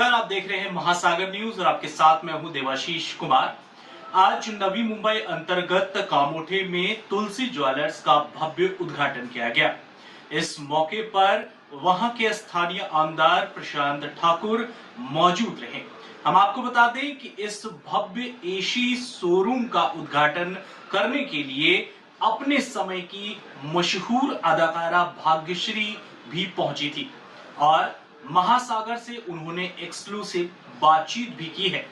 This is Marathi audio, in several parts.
महासागर न्यूज़ और आपके साथ मैं हूँ देवाशीष कुमार। आज नवी मुंबई अंतर्गत कामोठे में तुलसी ज्वेलर्स का भव्य उद्घाटन किया गया। इस मौके पर वहाँ के स्थानीय आमदार प्रशांत ठाकुर मौजूद रहे। हम आपको बता दें कि इस भव्य एशी शोरूम का उद्घाटन करने के लिए अपने समय की मशहूर अदाकारा भाग्यश्री भी पहुँची थी। और महासागर से उन्होंने एक्सक्लूसिव बातचीत भी की है।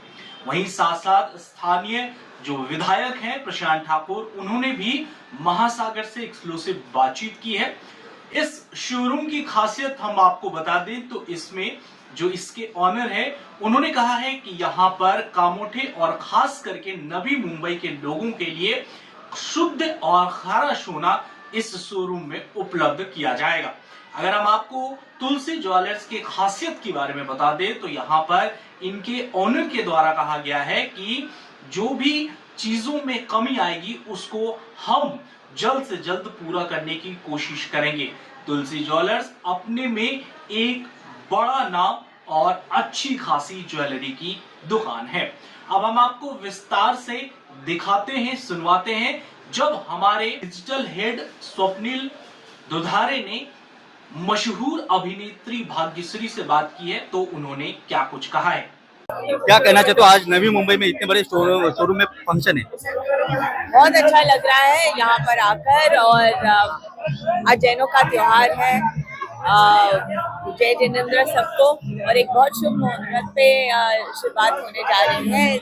वहीं साथ साथ स्थानीय जो विधायक हैं, प्रशांत ठाकुर, उन्होंने भी महासागर से एक्सक्लूसिव बातचीत की है। इस शोरूम की खासियत हम आपको बता दें तो इसमें जो इसके ऑनर है, उन्होंने कहा है कि यहाँ पर कामोठे और खास करके नवी मुंबई के लोगों के लिए शुद्ध और खारा सोना इस शोरूम में उपलब्ध किया जाएगा। अगर हम आपको तुलसी ज्वेलर्स की खासियत के बारे में बता दें तो यहाँ पर इनके ओनर के द्वारा कहा गया है कि जो भी चीज़ों में कमी आएगी, उसको हम जल्द से जल्द पूरा करने की कोशिश करेंगे। तुलसी ज्वेलर्स अपने में एक बड़ा नाम और अच्छी खासी ज्वेलरी की दुकान है। अब हम आपको विस्तार से दिखाते हैं, सुनवाते हैं। जब हमारे डिजिटल हेड स्वप्निल दुधारे ने मशहूर अभिनेत्री भाग्यश्री से बात की है तो उन्होंने क्या कुछ कहा है? क्या कहना चाहते हो? आज नवी मुंबई में इतने बड़े शोरूम शोरूम में फ़ंक्शन है। बहुत अच्छा लग रहा है यहाँ पर आकर और अ, आज जैनों का त्योहार है। जय जिनेन्द्र सबको। और एक बहुत शुभ मुहूर्त पे शुरुआत होने जा रही है।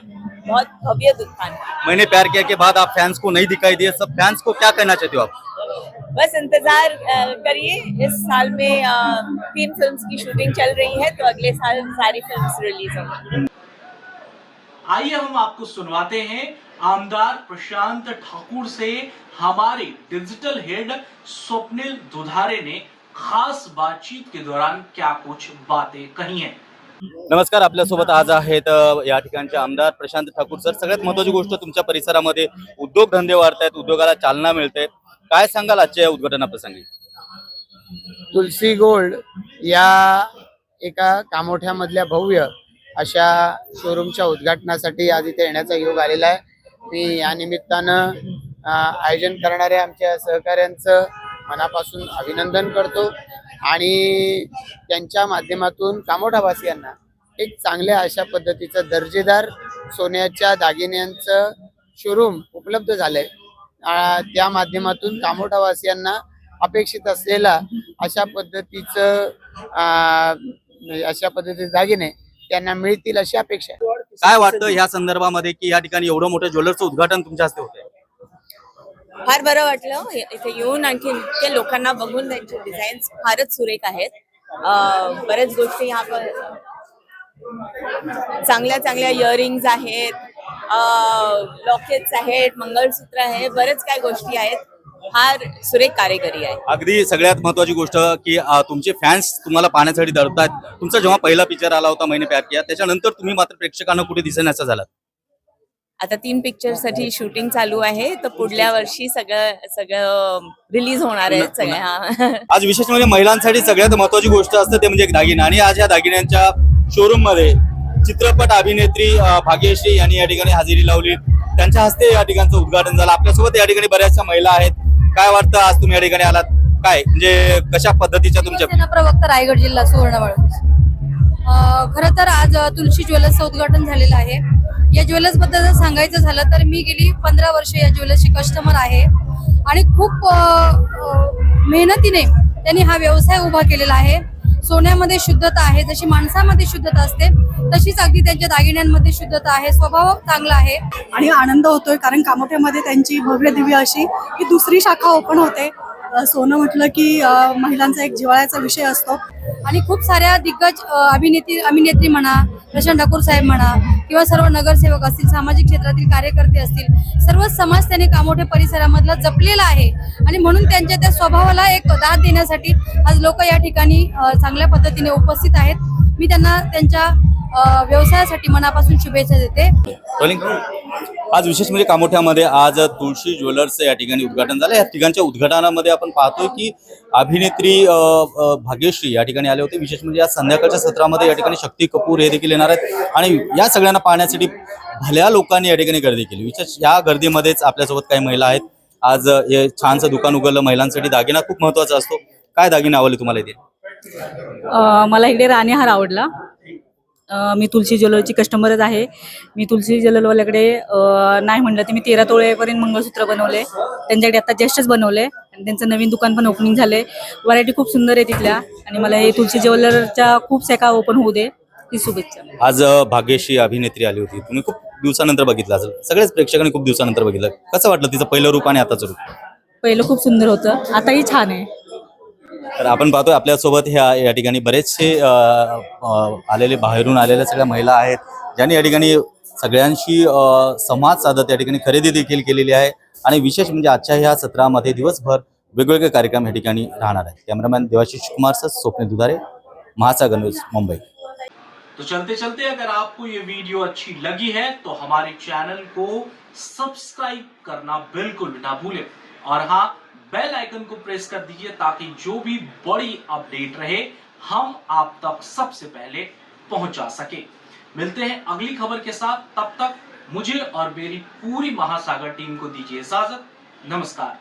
बहुत भव्य दुकान मैंने प्यार किया के बाद आप फैंस को नहीं दिखाई दिए। सब फैंस को क्या कहना चाहते हो आप? बस इंतजार करिए। इस साल में तीन फिल्म्स की शूटिंग चल रही है तो अगले साल सारी फिल्म्स रिलीज होंगी। आइए हम आपको सुनवाते हैं। आमदार प्रशांत ठाकुर से हमारे डिजिटल हेड स्वप्निल दुधारे ने खास बातचीत के दौरान क्या कुछ बातें कही हैं। नमस्कार आपल्यासोबत आज आहेत या ठिकाणचे आमदार प्रशांत ठाकूर सर. सगळ्यात महत्वाची गोष्ट तुमच्या परिसरामध्ये उद्योगधंदे वाढत आहेत उद्योगाला चालना मिळते. काय सांगाल आजच्या या उद्घाटनाप्रसंगी? तुलसी गोल्ड या एका कामोठ्यामधल्या भव्य अशा शोरूमच्या उद्घाटनासाठी आज इथे येण्याचा योग आलेला आहे. मी या निमित्तानं आयोजन करणाऱ्या आमच्या सहकाऱ्यांचं मनापासून अभिनंदन करतो आणि त्यांच्या माध्यमातून कामोठावासियांना एक चांगल्या अशा पद्धतीचं दर्जेदार सोन्याच्या दागिन्यांचं शोरूम उपलब्ध झालंय. त्या माध्यमातून कामोठावासियांना अपेक्षित असलेला अशा पद्धतीचं आ, अशा पद्धतीचे दागिने त्यांना मिळतील अशी अपेक्षा आहे. काय वाटतं ह्या संदर्भामध्ये की या ठिकाणी एवढं मोठं ज्वेलरचं उद्घाटन तुमच्या हस्ते होतंय? फार बरं वाटलं. इथे येऊन आणखी इतक्या लोकांना बघून त्यांचे डिझाईन्स फारच सुरेख आहेत. अं, बऱ्याच गोष्टी ह्या पर चांगल्या चांगल्या इयरिंग्ज आहेत. लॉकेट्स आहेत मंगळसूत्र आहे बरेच काय गोष्टी आहेत. फार सुरेख कारेगरी आहे. अगदी सगळ्यात महत्वाची गोष्ट की अ, तुमचे फॅन्स तुम्हाला पाहण्यासाठी दडतात. तुमचा जेव्हा पहिला पिक्चर आला होता मैंने प्यार किया त्याच्यानंतर तुम्ही मात्र प्रेक्षकांना कुठे दिसेनाचं झालात आता तीन पिक्चरसाठी शूटिंग चालू आहे तर पुढल्या वर्षी सगळं सगळं रिलीज होणार आहे सगळ्या. हा. आज विशेष म्हणजे महिलांसाठी सगळ्यात महत्वाची गोष्ट असते ते म्हणजे एक दागिना. आणि आज या दागिन्यांच्या शोरूममध्ये चित्रपट अभिनेत्री भाग्यश्री यांनी या ठिकाणी हजेरी लावली. त्यांच्या हस्ते या ठिकाणचं उद्घाटन झालं. आपल्यासोबत या ठिकाणी बऱ्याचशा महिला आहेत. काय वाटतं आज तुम्ही या ठिकाणी आलात? काय? म्हणजे कशा पद्धतीच्या तुमच्या प्रवक्ता रायगड जिल्हा सुवर्णवळ खरं तर आज तुलसी ज्वेलर्सचं उद्घाटन झालेलं आहे. या ज्वेलर्सबद्दल जर सांगायचं झालं तर मी गेली पंधरा वर्ष या ज्वेलर्सची कस्टमर आहे. आणि खूप मेहनतीने त्यांनी हा व्यवसाय उभा केलेला आहे. सोन्यामध्ये शुद्धता आहे जशी माणसामध्ये शुद्धता असते तशीच अगदी त्यांच्या दागिन्यांमध्ये शुद्धता आहे स्वभाव चांगला आहे. आणि आनंद होतोय कारण कामोठ्यामध्ये त्यांची भव्य दिव्य अशी ही दुसरी शाखा ओपन होते. सोनं म्हटलं की महिलांचा एक जिव्हाळ्याचा विषय असतो. आणि खूप साऱ्या दिग्गज अभिनेत्री अभिनेत्री म्हणा प्रशांत ठाकूर साहेब म्हणा किंवा सर्व नगरसेवक असतील सामाजिक क्षेत्रातील कार्यकर्ते असतील सर्व समाज त्यांनी कामोठे परिसरामधला जपलेला आहे. आणि म्हणून त्यांच्या त्या स्वभावाला एक दाद देण्यासाठी आज लोक या ठिकाणी चांगल्या पद्धतीने उपस्थित आहेत. मी त्यांना त्यांच्या व्यवसायासाठी मनापासून शुभेच्छा देते. आज विशेष म्हणजे कामोठ्यामध्ये आज तुळशी ज्वेलर्सचं या ठिकाणी उद्घाटन झालं. या ठिकाणच्या उद्घाटनामध्ये आपण पाहतोय की अभिनेत्री भाग्यश्री या ठिकाणी आले होते. विशेष म्हणजे या संध्याकाळच्या सत्रामध्ये या ठिकाणी शक्ती कपूर हे देखील येणार आहेत. आणि या सगळ्यांना पाहण्यासाठी भल्या लोकांनी या ठिकाणी गर्दी केली. विशेष या गर्दीमध्येच आपल्यासोबत काही महिला आहेत. आज हे छानसं दुकान उघडलं. महिलांसाठी दागिना खूप महत्त्वाचा असतो. काय दागिने आवडले तुम्हाला इथे? मला इकडे राणीहार आवडला. मी तुलसी ज्वेलरीची कस्टमरच आहे. मी तुलसी ज्वेलरवाल्याकडे नाही म्हणलं तर मी तेरा तोळेपर्यंत मंगळसूत्र बनवले. त्यांच्याकडे आता जस्टच बनवले. आणि त्यांचं नवीन दुकान पण ओपनिंग झाले. व्हरायटी खूप सुंदर आहे तिथल्या. आणि मला हे तुलसी ज्वेलरच्या खूप शाखा ओपन होऊ दे. ती शुभेच्छा. आज अ, भाग्यश्री अभिनेत्री आली होती. तुम्ही खूप दिवसानंतर बघितलं. असेल सगळेच प्रेक्षकांनी खूप दिवसानंतर बघितलं. कसं वाटलं तिचं पहिलं रूप आणि आताचं रूप? पहिलं खूप सुंदर होतं. आताही छान आहे. तर आपण पाहतोय आपल्यासोबत ह्या या ठिकाणी बरेचसे आलेले बाहेरून आलेल्या सगळ्या महिला आहेत ज्यांनी या ठिकाणी सगळ्यांशी संवाद साधत या ठिकाणी खरेदी देखील केलेली आहे. आणि विशेष म्हणजे आजच्या ह्या सत्रामध्ये दिवसभर वेगवेगळे कार्यक्रम या ठिकाणी राहणार आहेत. कॅमेरामॅन देवाशिष कुमार सर स्वप्न दुधारे महासागर न्यूज मुंबई. तो चलते चलते अगर आपको ये वीडियो अच्छी लगी है तो हमारे चैनल को सब्सक्राइब करना बिल्कुल ना भूलें। और हाँ बेल आइकन को प्रेस कर दीजिए ताकि जो भी बड़ी अपडेट रहे, हम आप तक सबसे पहले पहुँचा सके। मिलते हैं अगली खबर के साथ। तब तक मुझे और मेरी पूरी महासागर टीम को दीजिए इजाज़त। नमस्कार।